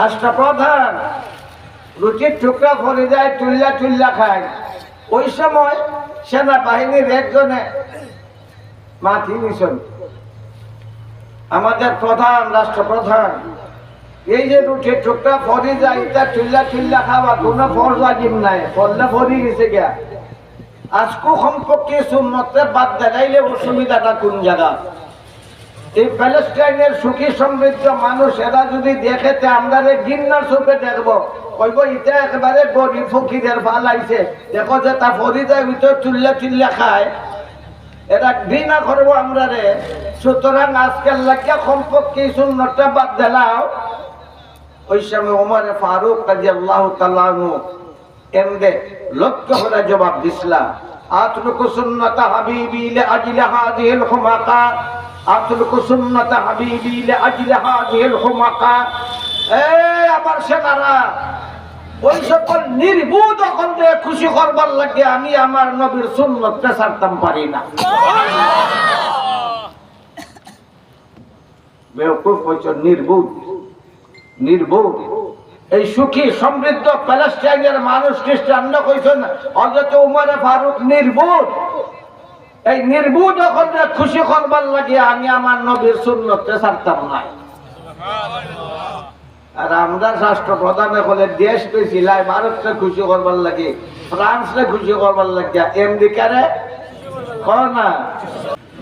রাষ্ট্রপ্রধান রুটির টুকরা করে যায়, তুল্লা তুল্লা খায়। ওই সময় সেনাবাহিনীর একজনে মাথি মিশন আমাদের প্রধান রাষ্ট্রপ্রধান এই যে রুটির টুকরা ফরি যায়, তা তুল্লা তুল্লা খাওয়া কোনো ফর লাগিম নাই ফললে ফরি গেছে গিয়া। আজকু সম্পর্কে সুন্নতে বাদ দেখাইলে অসুবিধাটা কোন জায়গা? এই প্যালেস্টাইনের সুখী সমৃদ্ধ মানুষ এরা যদি দেখেতে আমরা গিন্নার চোখে দেখব। কইব, ইটা একেবারে গরিব ফকিরের ভালো আইছে। দেখো যে তা ফরি যায় ভিতর তুল্লা তুল্লা খায়। এরা ঘৃণা করব আমরা রে সুতরাং আজকাল লাগিয়া সম্পর্কে সুন্নতটা বাদ দিলাও ওই সময় ওমর ফারুক কাজী আল্লাহ তালানু এমদে লক্ষ্য হলে জবাব দিসলা আতরুকু সুন্নত হাবিবি আজলে হাজিল হুমাকা আতরুকু সুন্নত হাবিবি লে আজলে হাজিল হুমাকা। এ আমার সেনারা, ওই সকল নির্বুধ অখণ্ডে খুশি করবার লাগে আমি আমার নবীর সুন্নতটা ছাড়তাম পারি না। বেউকুফ হয়েছ নির্বুধ। নির্বোধ। এই সুখী, সমৃদ্ধ প্যালেস্টাইনের মানুষ খ্রিস্টানরা কইছেন হজরত উমরে ফারুক নির্বোধ। এই যখন যে খুশি করবার লাগে আমি আমার নবীর শূন্যতে ছাড়তাম না। আর আমরা রাষ্ট্রপ্রধান হলে দেশ পেয়েছিলাম ভারতকে খুশি করবার লাগে, ফ্রান্সকে খুশি করবার লাগে, আমেরিকারে? কর না।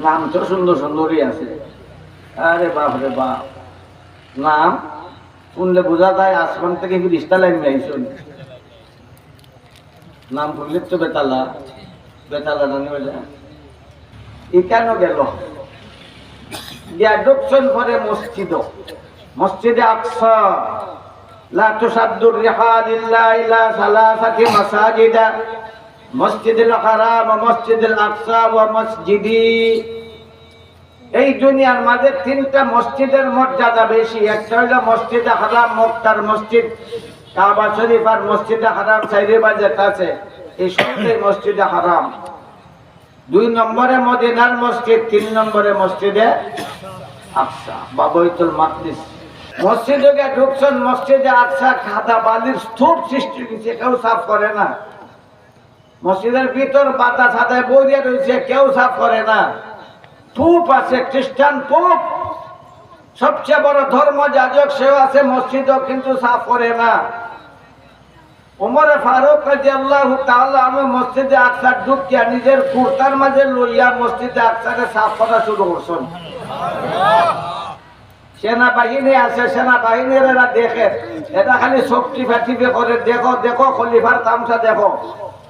নাম তো সুন্দর সুন্দরই আছে। আরে বাপ রে বাপ। নাম শুনলে বোঝা যায় আসমান থেকে রিস্তা লাইন আইসুন নাম করলে তো বেতালা। বেতালা জানি বলে। কেন গেল? মসজিদ হারাম এই দুনিয়ার মাঝে তিনটা মসজিদের মর্যাদা বেশি। একটা হইল মসজিদে হারাম মক্কার মসজিদ। কাবা শরীফ আর মসজিদে হারাম সাইরে বাজেট আছে। এই সবটাই মসজিদে হারাম। দুই নম্বরে মদিনার মসজিদ, তিন নম্বরে মসজিদে আকসা বা বৈতুল মাকদিস। মসজিদে ঢুকছেন, মসজিদে আকসা খাদা বালির স্তূপ সৃষ্টি হয়েছে, কেউ সাফ করে না। মসজিদের ভিতর বাতা সাদায় বইয়া রয়েছে, কেউ সাফ করে না। পুপ আছে, খ্রিস্টান পুপ সবচেয়ে বড় ধর্ম যাজক সেও আছে মসজিদও কিন্তু সাফ করে না। উমরে ফারুক রাজি আল্লাহ তাআলা আমি মসজিদে আকসার ঢুকিয়া নিজের কুর্তার মাঝে লইয়া মসজিদে আকসারে সাফ করা শুরু করছেন। সেনাবাহিনী আছে, সেনাবাহিনীর এরা দেখে। এটা খালি শক্তি ফাটিবে করে, দেখো দেখো, খলিফার তামসা দেখো।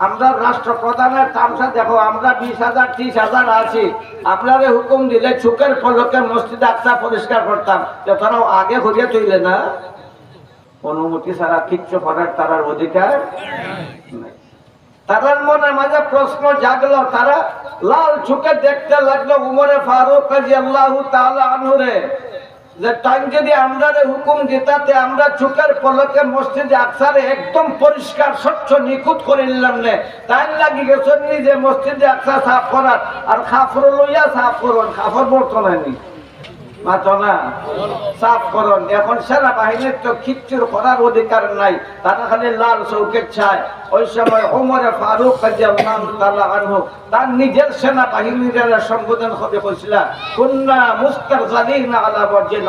আমরা রাষ্ট্রপ্রধানের তামসা দেখো, আমরা বিশ হাজার, ত্রিশ হাজার আছি। আপনারে হুকুম দিলে চুকের ফলকে মসজিদ আকসা পরিষ্কার করতাম। যে তারাও আগে ঘুরিয়ে তুইলে না? অনুমতি ছাড়া কিচ্ছু করার তারার অধিকার। তাদের মনে মাঝে প্রশ্ন জাগলো, তারা লাল চুকে দেখতে লাগল উমরে ফারুক আনহুরে, যে টাইম যদি আমরা হুকুম দিতাতে আমরা চুকের পলকে মসজিদে আকসারে একদম পরিষ্কার, স্বচ্ছ, নিখুঁত করে নিলাম নে। তাই লাগি গেছেন নিজে মসজিদে আকসা সাফ করার। আর খাফর লইয়া সাফ করুন, খাফর বর্তমানে মাতো না সাফ করুন। এখন সেনা বাহিনীর তো কিচ্ছুর করার অধিকার নাই। তারা খালি লাল চৌকের ছায়। ওই সময় ওমরে ফারুক আনহু, তার নিজের সেনা বাহিনীর সম্বোধন করে কইছিল কুন্না মুস্তারজালিনা আলা ওয়াজিল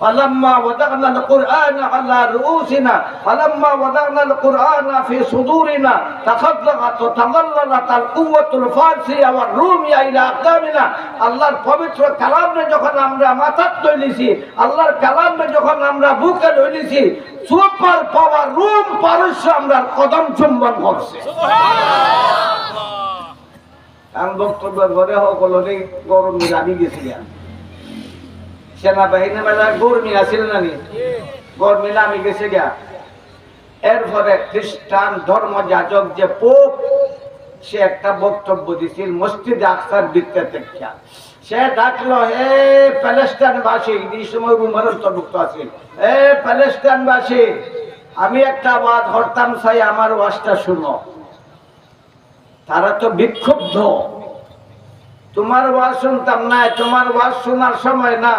فلما وضعنا القرآن على رؤوسنا فلما وضعنا القرآن في صدورنا تخلقت وتغللت القوة الفارسية والرومية إلى أقدامنا আল্লাহর পবিত্র কালামে যখন আমরা মাথার তৈলিছি আল্লাহর কালামে যখন আমরা বুকে লইলিছি সুপার পাওয়ার রুম পারস্য আমরা কদম চুম্বন করছে আমি বক্তব্য ঘরে সকলরে গরম লাগি গেছিলাম সেনাবাহিনী মেলা গরমি আছিল না নি? গরমি গেছে গা এরপরে খ্রিস্টান ধর্ম যাজক যে পোপ, সে একটা বক্তব্য দিছিল মসজিদ আকসার বৃত্তে সে ডাকলো, হে প্যালেস্টাইনবাসী, এই সময় উমর অন্তর্ভুক্ত আছে হে প্যালেস্টাইনবাসী, আমি একটা ওয়াজ হরতাম চাই আমার ওয়াজটা শুনো। তারা তো বিক্ষুব্ধ। তোমার ওয়াজ শুনতাম না, তোমার ওয়াজ শোনার সময় না।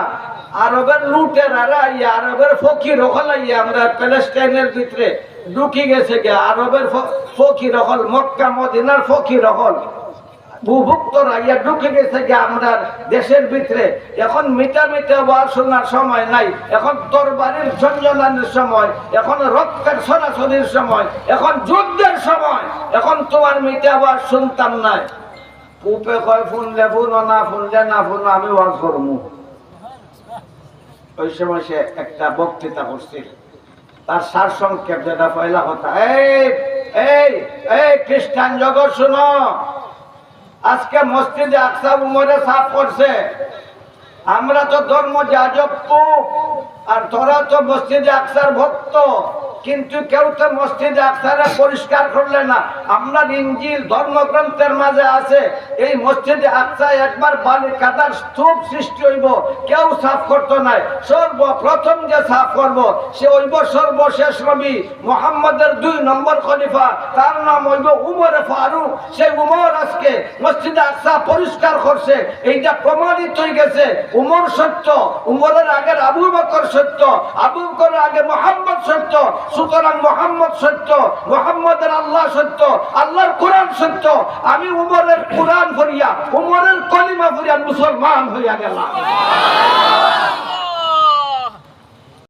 আরবের লুটের আর আইয়া আরবের ফকির হল আইয়া আমরা প্যালেস্টাইনের ভিতরে ঢুকি গেছে গে। আরবের ফকির হল, মক্কা, মদিনার ফকির হল। গেছে আমরা দেশের ভিতরে। এখন মিটা শোনার সময় নাই, এখন সময়, এখন সরাসরির সময়, এখন যুদ্ধের সময়, এখন তোমার মিটা শুনতাম নাই। পুপে কয় শুনলে শুনো না শুনলে না শুনো আমি ওয়াজ করব ওই সময় সে একটা বক্তৃতা করছিল। তার সার সংক্ষেপ যেটা পয়লা কথা, এই এই এই খ্রিস্টান জগৎ শুনো, আজকে মসজিদে আকসা উমরে সাফ করছে। আমরা তো ধর্ম যাজক আর তোরা তো মসজিদে আকসার ভক্ত। কিন্তু কেউ তো মসজিদে আকসারে পরিষ্কার করলে না। আপনার ইঞ্জিল ধর্মগ্রন্থের মাঝে আছে, এই মসজিদে আকসা একবার বালি কাদার স্তূপ সৃষ্টি হইব। কেউ সাফ করতো নাই সর্বপ্রথম যে সাফ করব, সে হইব সর্বশেষ নবী মোহাম্মদের দুই নম্বর খলিফা। তার নাম হইব উমরে ফারুক। সেই উমর আজকে মসজিদে আকসা পরিষ্কার করছে। এইটা প্রমাণিত হয়ে গেছে। উমর সত্য, উমরের আগের আবু বকর সত্য, আবু বকরের আগে মোহাম্মদ সত্য। সুতরাং মোহাম্মদ সত্য, মোহাম্মদের আল্লাহ সত্য, আল্লাহর কোরআন সত্য। আমি উমরের কোরআন ভরিয়া, উমরের কলিমা ভরিয়া মুসলমান হইয়া গেলাম।